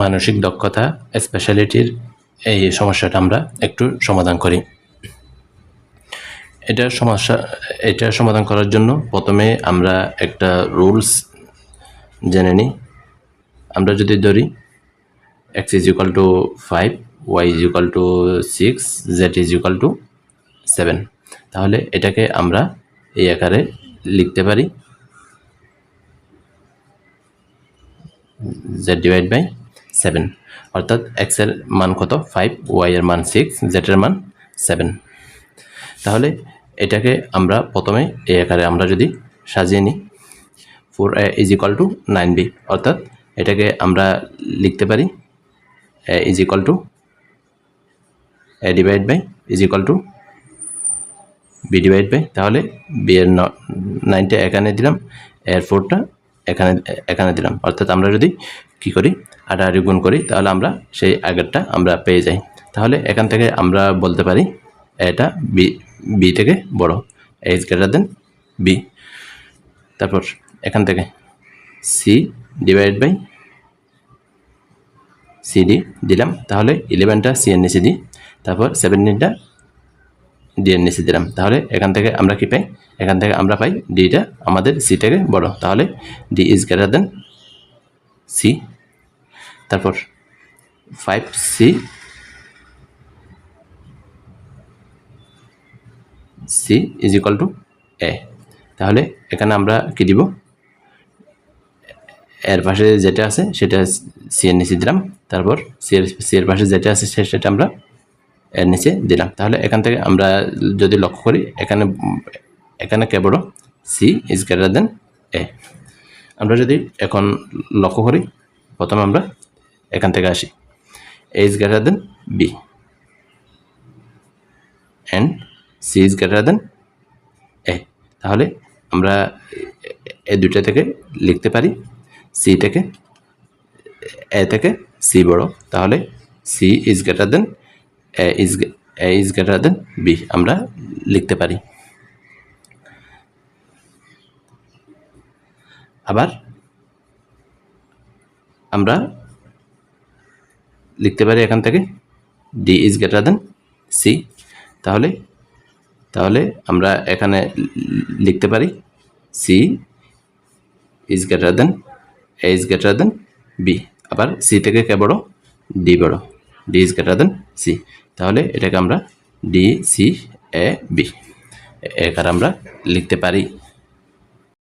মানসিক দক্ষতা স্পেশালিটির এই সমস্যাটা আমরা একটু সমাধান করি। এটার সমস্যা, এটা সমাধান করার জন্য প্রথমে আমরা একটা রুলস জেনে নিই। আমরা যদি ধরি X is equal to five Y is equal to six Z is equal to seven তাহলে এটাকে আমরা এই আকারে লিখতে পারি। জেড ডিভাইড বাই সেভেন অর্থাৎ এক্সের মান কত? ফাইভ ওয়াই এর মান সিক্স জেড এর মান সেভেন তাহলে এটাকে আমরা প্রথমে এই আকারে আমরা যদি সাজিয়ে নিই four A is equal to nine B অর্থাৎ এটাকে আমরা লিখতে পারি A is equal to A divide by is equal to B divide by তাহলে বি এর নাইনটা এখানে দিলাম, এর ফোরটা এখানে এখানে দিলাম। অর্থাৎ আমরা যদি কি করি আটাআটি গুণ করি, তাহলে আমরা সেই আগেরটা আমরা পেয়ে যাই। তাহলে এখান থেকে আমরা বলতে পারি, এটা বি বি থেকে বড়। এইচ গ্রেটার দেন বি তারপর এখান থেকে সি ডিভাইড বাই সিডি দিলাম। তাহলে ইলেভেনটা সি এর নিচে দিই। তারপর সেভেন্টিনটা ডি এর নিচে দিলাম। তাহলে এখান থেকে আমরা কি পাই? এখান থেকে আমরা পাই ডিটা আমাদের সি থেকে বড়। তাহলে D is greater than C তারপর five C C is equal to A তাহলে এখানে আমরা কি দিব? এর পাশে যেটা আছে সেটা সি এর নিচে দিলাম। তারপর সি এর সি এর পাশে যেটা আছে সেটা আমরা এর নিচে দিলাম। তাহলে এখান থেকে আমরা যদি লক্ষ্য করি, এখানে এখানে কে বড় C is greater than A আমরা যদি এখন লক্ষ্য করি, প্রথমে আমরা এখান থেকে আসি। A is greater than B and C is greater than A তাহলে আমরা এ দুইটা থেকে লিখতে পারি সি থেকে, এ থেকে সি বড়। তাহলে C is greater than A is A is greater than B আমরা লিখতে পারি। আবার আমরা লিখতে পারি এখান থেকে D is greater than C তাহলে তাহলে আমরা এখানে লিখতে পারি C is greater than A is greater than B আবার সি থেকে কে বড়? ডি বড়। D is greater than C তাহলে এটাকে আমরা ডি সি এ বি এখানে আমরা লিখতে পারি